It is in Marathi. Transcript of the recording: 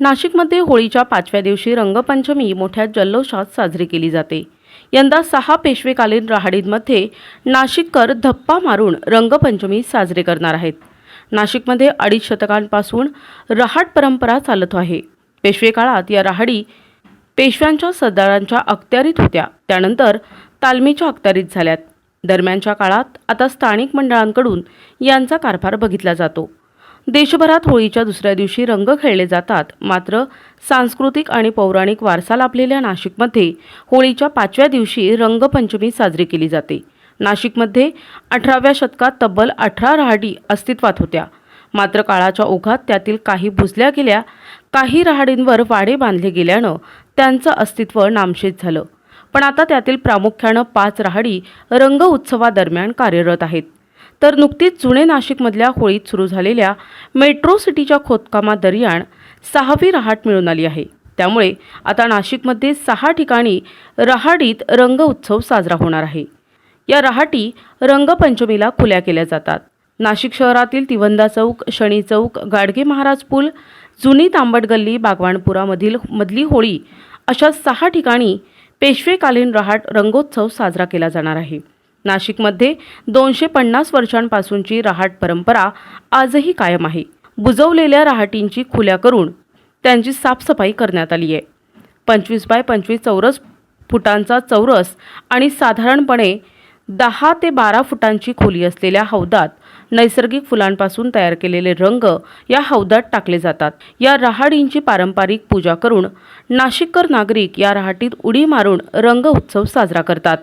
नाशिकमध्ये होळीच्या पाचव्या दिवशी रंगपंचमी मोठ्या जल्लोषात साजरी केली जाते. यंदा सहा पेशवेकालीन राहाडींमध्ये नाशिककर धप्पा मारून रंगपंचमी साजरे करणार आहेत. नाशिकमध्ये अडीच शतकांपासून रहाड परंपरा चालत आहे. पेशवे काळात या रहाडी पेशव्यांच्या सरदारांच्या अखत्यारीत होत्या. त्यानंतर तालमीच्या अखत्यारीत झाल्यात. दरम्यानच्या काळात आता स्थानिक मंडळांकडून यांचा कारभार बघितला जातो. देशभरात होळीच्या दुसऱ्या दिवशी रंग खेळले जातात. मात्र सांस्कृतिक आणि पौराणिक वारसा लाभलेल्या नाशिकमध्ये होळीच्या पाचव्या दिवशी रंगपंचमी साजरी केली जाते. नाशिकमध्ये अठराव्या शतकात तब्बल अठरा रहाडी अस्तित्वात होत्या. मात्र काळाच्या ओघात त्यातील काही बुजल्या गेल्या काही रहाडींवर वाडे बांधले गेल्यानं त्यांचं अस्तित्व नामशेष झालं. पण आता त्यातील प्रामुख्यानं पाच रहाडी रंग उत्सवादरम्यान कार्यरत आहेत. तर नुकतीच जुने नाशिकमधल्या होळीत सुरू झालेल्या मेट्रो सिटीच्या खोदकामादरम्यान सहावी रहाट मिळून आली आहे. त्यामुळे आता नाशिकमध्ये सहा ठिकाणी रहाडीत रंग उत्सव साजरा होणार आहे. या रहाटी रंगपंचमीला खुल्या केल्या जातात. नाशिक शहरातील तिवंदा चौक शनी चौक गाडगे महाराज पूल जुनी तांबट गल्ली बागवाणपुरामधील मधली होळी अशा सहा ठिकाणी पेशवेकालीन रहाट रंगोत्सव साजरा केला जाणार आहे. नाशिकमध्ये दोनशे पन्नास वर्षांपासूनची रहाट परंपरा आजही कायम आहे. बुजवलेल्या रहाटींची खुल्या करून त्यांची साफसफाई करण्यात आली आहे. पंचवीस बाय पंचवीस चौरस फुटांचा चौरस आणि साधारणपणे दहा ते बारा फुटांची खोली असलेल्या हौदात नैसर्गिक फुलांपासून तयार केलेले रंग या हौदात टाकले जातात. या रहाडींची पारंपरिक पूजा करून नाशिककर नागरिक या रहाटीत उडी मारून रंग उत्सव साजरा करतात.